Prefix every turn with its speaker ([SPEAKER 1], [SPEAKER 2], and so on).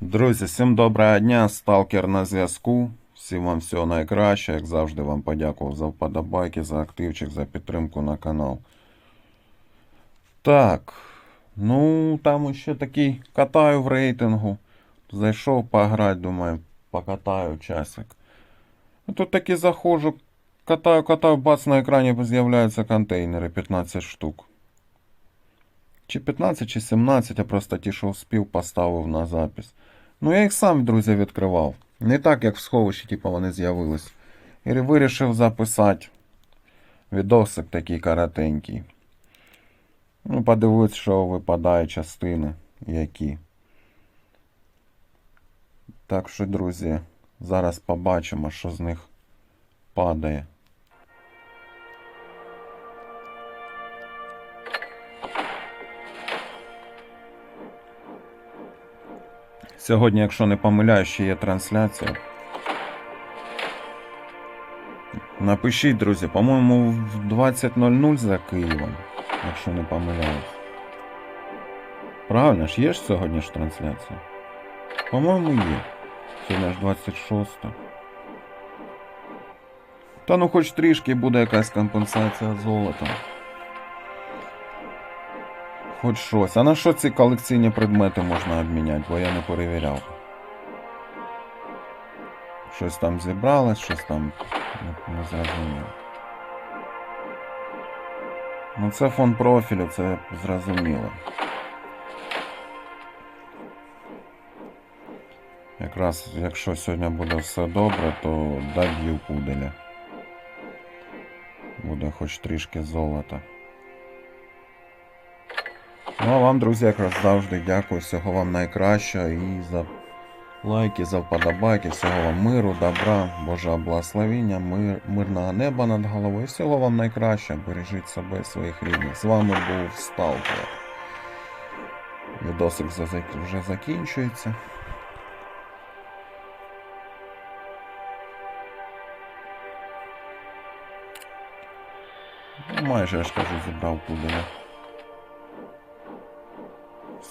[SPEAKER 1] Друзі, всім доброго дня, сталкер на зв'язку. Всім вам всього найкраще. Як завжди, вам подякував за вподобайки, за активчик, за підтримку на канал. Так. Ну, там ще такий катаю в рейтингу. Зайшов пограти, думаю, покатаю часик. Ну, Тут таки заходжу, катаю, катаю, бац, на екрані з'являються контейнери 15 штук. Чи 15, чи 17, я просто ті, що вспів, поставив на запис. Ну, я їх сам, друзі, відкривав. Не так, як в сховищі, типу, вони з'явились. І вирішив записати відосик такий коротенький. Ну, подивитися, що випадає частини, які. Так що, друзі, зараз побачимо, що з них падає. Сьогодні, якщо не помиляюсь, ще є трансляція. Напишіть, друзі, по-моєму, в 20.00 за Києвом, якщо не помиляюсь. Правильно ж, є ж сьогодні ж трансляція? По-моєму, є. Сьогодні ж 26. Та ну хоч трішки буде якась компенсація золотом. Хоч щось. А на що ці колекційні предмети можна обміняти, бо я не перевіряв. Щось там зібралось, щось там не, зрозуміло. Ну це фон профілю, це зрозуміло. Якраз якщо сьогодні буде все добре, то доб'ю пуделя. Буде хоч трішки золота. Ну а вам, друзі, якраз завжди дякую. Всього вам найкращого і за лайки, за вподобайки, всього вам миру, добра, Божого благословіння, мир, мирного неба над головою. Всього вам найкраще. Бережіть себе, своїх рідних. З вами був Сталкер. Відосик вже закінчується. Ну, майже я ж кажу, зібрав пуделя.